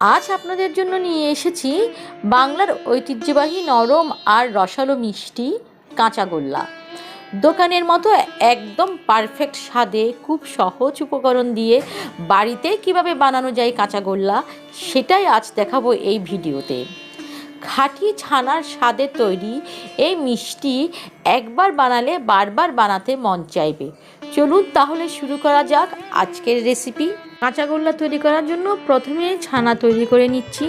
আজ আপনাদের জন্য নিয়ে এসেছি বাংলার ঐতিহ্যবাহী নরম আর রসালো মিষ্টি কাঁচাগোল্লা দোকানের মতো একদম পারফেক্ট স্বাদে খুব সহজ উপকরণ দিয়ে বাড়িতে কীভাবে বানানো যায় কাঁচাগোল্লা সেটাই আজ দেখাবো এই ভিডিওতে। খাঁটি ছানার স্বাদে তৈরি এই মিষ্টি একবার বানালে বারবার বানাতে মন চাইবে। চলুন তাহলে শুরু করা যাক আজকের রেসিপি কাঁচাগোল্লা তৈরি করার জন্য প্রথমে ছানা তৈরি করে নিচ্ছি।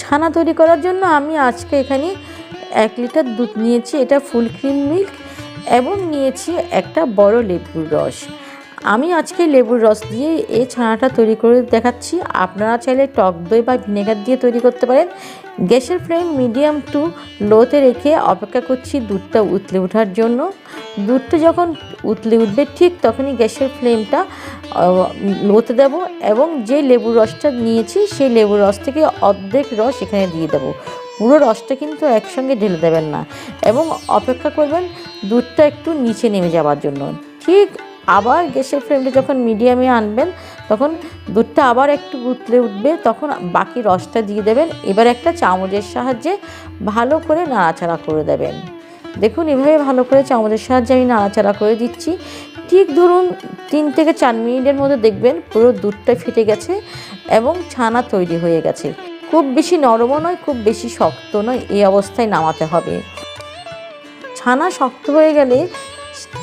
ছানা তৈরি করার জন্য আমি আজকে এখানে এক লিটার দুধ নিয়েছি, এটা ফুল ক্রিম মিল্ক, এবং নিয়েছি একটা বড় লেবুর রস। আমি আজকে লেবুর রস দিয়ে এই ছানাটা তৈরি করে দেখাচ্ছি। আপনারা চাইলে টক দই বা ভিনেগার দিয়ে তৈরি করতে পারেন। গ্যাসের ফ্লেম মিডিয়াম টু লোতে রেখে অপেক্ষা করছি দুধটা উতলে ওঠার জন্য। দুধটা যখন উতলে উঠবে, ঠিক তখনই গ্যাসের ফ্লেমটা লোতে দেব এবং যে লেবুর রসটা নিয়েছি, সেই লেবুর রস থেকে অর্ধেক রস এখানে দিয়ে দেবো। পুরো রসটা কিন্তু একসঙ্গে ঢেলে দেবেন না এবং অপেক্ষা করবেন দুধটা একটু নিচে নেমে যাওয়ার জন্য। ঠিক আবার গ্যাসের ফ্লেমটা যখন মিডিয়ামে আনবেন, তখন দুধটা আবার একটু উতলে উঠবে, তখন বাকি রসটা দিয়ে দেবেন। এবার একটা চামচের সাহায্যে ভালো করে নাড়াচাড়া করে দেবেন। দেখুন, এভাবে ভালো করে চামচের সাহায্যে আমি নাড়াচাড়া করে দিচ্ছি। ঠিক ধরুন, তিন থেকে চার মিনিটের মধ্যে দেখবেন পুরো দুধটা ফেটে গেছে এবং ছানা তৈরি হয়ে গেছে। খুব বেশি নরমও নয়, খুব বেশি শক্ত নয়, এই অবস্থায় নামাতে হবে। ছানা শক্ত হয়ে গেলে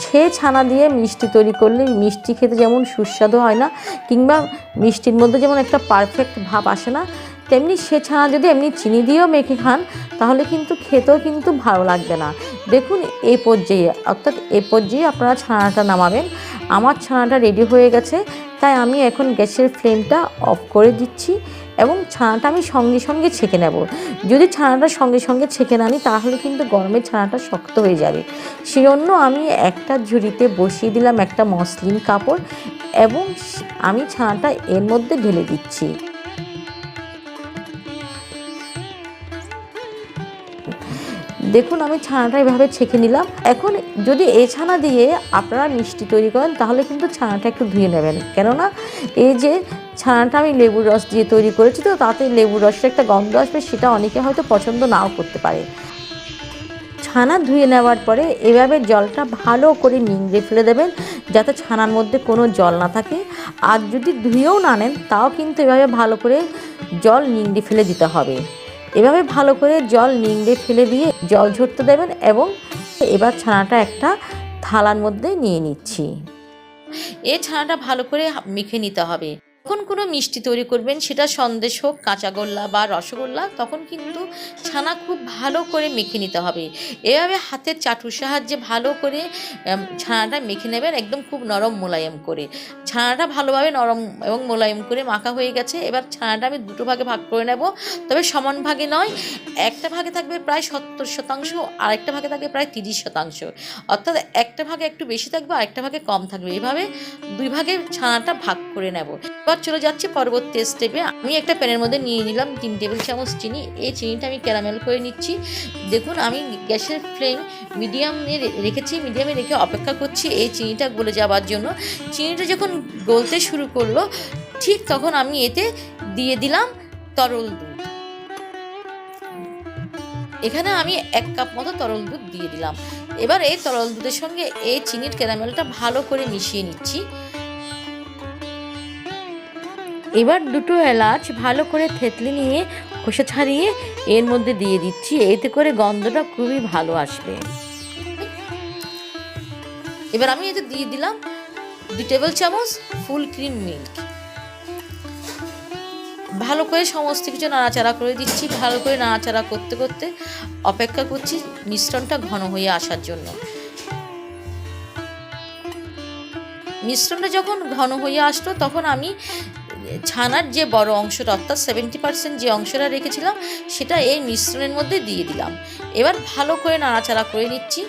সে ছানা দিয়ে মিষ্টি তৈরি করলে মিষ্টি খেতে যেমন সুস্বাদু হয় না, কিংবা মিষ্টির মধ্যে যেমন একটা পারফেক্ট ভাব আসে না, তেমনি সে ছানা যদি এমনি চিনি দিয়েও মেখে খান, তাহলে কিন্তু খেতেও কিন্তু ভালো লাগবে না। দেখুন এই পর্যায়ে, অর্থাৎ এই পর্যায়ে আপনারা ছানাটা নামাবেন। আমার ছানাটা রেডি হয়ে গেছে, তাই আমি এখন গ্যাসের ফ্লেমটা অফ করে দিচ্ছি এবং ছানাটা আমি সঙ্গে সঙ্গে ছেঁকে নেব। যদি ছানাটা সঙ্গে সঙ্গে ছেঁকে না তাহলে কিন্তু গরমের ছানাটা শক্ত হয়ে যাবে। সেজন্য আমি একটা ঝুড়িতে বসিয়ে দিলাম একটা মসলিন কাপড় এবং আমি ছানাটা এর মধ্যে ঢেলে দিচ্ছি। দেখুন, আমি ছানাটা এভাবে ছেঁকে নিলাম। এখন যদি এই ছানা দিয়ে আপনারা মিষ্টি তৈরি করেন, তাহলে কিন্তু ছানাটা একটু ধুয়ে নেবেন। কেননা এই যে ছানাটা আমি লেবুর রস দিয়ে তৈরি করেছি, তো তাতে লেবুর রসের একটা গন্ধ আসবে, সেটা অনেকে হয়তো পছন্দ নাও করতে পারে। ছানা ধুয়ে নেওয়ার পরে এভাবে জলটা ভালো করে নিংড়ে ফেলে দেবেন, যাতে ছানার মধ্যে কোনো জল না থাকে। আর যদি ধুয়েও না নেন, তাও কিন্তু এভাবে ভালো করে জল নিংড়ে ফেলে দিতে হবে। এভাবে ভালো করে জল নিংড়ে ফেলে দিয়ে জল ঝরতে দেবেন এবং এবার ছানাটা একটা থালার মধ্যে নিয়ে নিচ্ছি। এ ছানাটা ভালো করে মেখে নিতে হবে। যখন কোনো মিষ্টি তৈরি করবেন, সেটা সন্দেশ হোক, কাঁচাগোল্লা বা রসগোল্লা, তখন কিন্তু ছানা খুব ভালো করে মেখে নিতে হবে। এভাবে হাতের চাটুর সাহায্যে ভালো করে ছানাটা মেখে নেবেন একদম খুব নরম মোলায়েম করে। ছানাটা ভালোভাবে নরম এবং মোলায়েম করে মাখা হয়ে গেছে, এবার ছানাটা আমি দুটো ভাগে ভাগ করে নেব। তবে সমান ভাগে নয়, একটা ভাগে থাকবে প্রায় সত্তর শতাংশ আর একটা ভাগে থাকবে প্রায় তিরিশ শতাংশ। অর্থাৎ একটা ভাগে একটু বেশি থাকবে আর একটা ভাগে কম থাকবে। এভাবে দুই ভাগে ছানাটা ভাগ করে নেব। এবার চলে যাচ্ছে পরবর্তী স্টেপে আমি একটা প্যানের মধ্যে নিয়ে নিলাম তিন টেবিল চামচ চিনি। এই চিনিটা আমি ক্যারামেল করে নিচ্ছি। দেখুন, আমি গ্যাসের ফ্লেম মিডিয়ামে রেখেছি মিডিয়ামে রেখে অপেক্ষা করছি এই চিনিটা গলে যাওয়ার জন্য। চিনিটা যখন গলতে শুরু করল, ঠিক তখন আমি এতে দিয়ে দিলাম তরল দুধ। এখানে আমি এক কাপ মতো তরল দুধ দিয়ে দিলাম। এবার এই তরল দুধের সঙ্গে এই চিনির ক্যারামেলটা ভালো করে মিশিয়ে নিচ্ছি। এবার দুটো এলাচ ভালো করে থেতলে নিয়ে খোসা ছাড়িয়ে এর মধ্যে দিয়ে দিচ্ছি। এতে করে গন্ধটা খুবই ভালো আসবে। এবার আমি এতে দিয়ে দিলাম দু টেবিল চামচ ফুল ক্রিম মিল্ক। ভালো করে সমস্ত কিছু নাড়াচাড়া করে দিচ্ছি। ভালো করে নাড়াচাড়া করতে করতে অপেক্ষা করছি মিশ্রণটা ঘন হয়ে আসার জন্য। মিশ্রণটা যখন ঘন হয়ে আসলো, তখন আমি ছানার যে বড় অংশটা, অর্থাৎ সেভেন্টি পার্সেন্ট যে অংশটা রেখেছিলাম, সেটা এই মিশ্রণের মধ্যে দিয়ে দিলাম। এবার ভালো করে নাড়াচাড়া করে নিচ্ছি।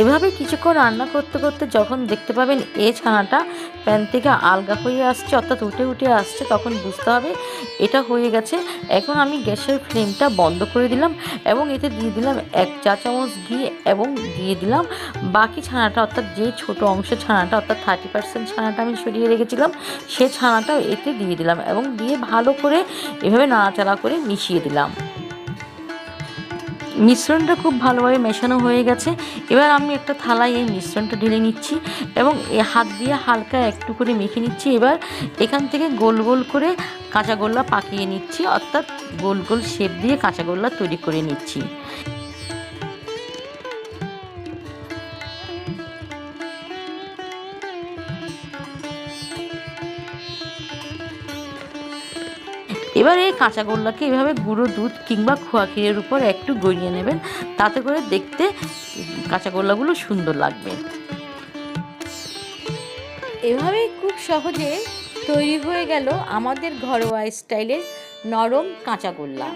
এভাবে কিছুক্ষণ রান্না করতে করতে যখন দেখতে পাবেন এ ছানাটা প্যান থেকে আলগা হয়ে আসছে, অর্থাৎ উঠে উঠে আসছে, তখন বুঝতে হবে এটা হয়ে গেছে। এখন আমি গ্যাসের ফ্লেমটা বন্ধ করে দিলাম এবং এতে দিয়ে দিলাম এক চা চামচ ঘি এবং দিয়ে দিলাম বাকি ছানাটা, অর্থাৎ যে ছোট অংশের ছানাটা, অর্থাৎ থার্টি পার্সেন্ট ছানাটা আমি সরিয়ে রেখেছিলাম, সে ছানাটাও এতে দিয়ে দিলাম এবং দিয়ে ভালো করে এভাবে নাড়াচাড়া করে মিশিয়ে দিলাম। মিশ্রণটা খুব ভালোভাবে মেশানো হয়ে গেছে। এবার আমি একটা থালায় এই মিশ্রণটা ঢেলে নিচ্ছি এবং হাত দিয়ে হালকা একটু করে মেখে নিচ্ছি। এবার এখান থেকে গোল গোল করে কাঁচাগোল্লা পাকিয়ে নিচ্ছি, অর্থাৎ গোল গোল শেপ দিয়ে কাঁচাগোল্লা তৈরি করে নিচ্ছি। এবার এই কাঁচা গোল্লাকে এভাবে গুঁড়ো দুধ কিংবা খোয়া ক্ষীরের উপর একটু গড়িয়ে নেবেন। তাতে করে দেখতে কাঁচা গোল্লাগুলো সুন্দর লাগবে। এভাবেই খুব সহজে তৈরি হয়ে গেল আমাদের ঘরোয়া স্টাইলের নরম কাঁচা গোল্লা।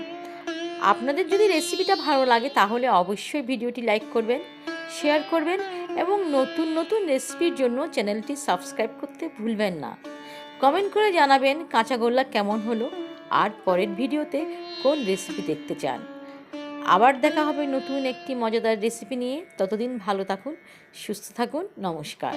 আপনাদের যদি রেসিপিটা ভালো লাগে তাহলে অবশ্যই ভিডিওটি লাইক করবেন, শেয়ার করবেন এবং নতুন নতুন রেসিপির জন্য চ্যানেলটি সাবস্ক্রাইব করতে ভুলবেন না। কমেন্ট করে জানাবেন কাঁচা গোল্লা কেমন হলো। আর পরের ভিডিওতে কোন রেসিপি দেখতে চান। আবার দেখা হবে নতুন একটি মজাদার রেসিপি নিয়ে। ততদিন ভালো থাকুন, সুস্থ থাকুন, নমস্কার।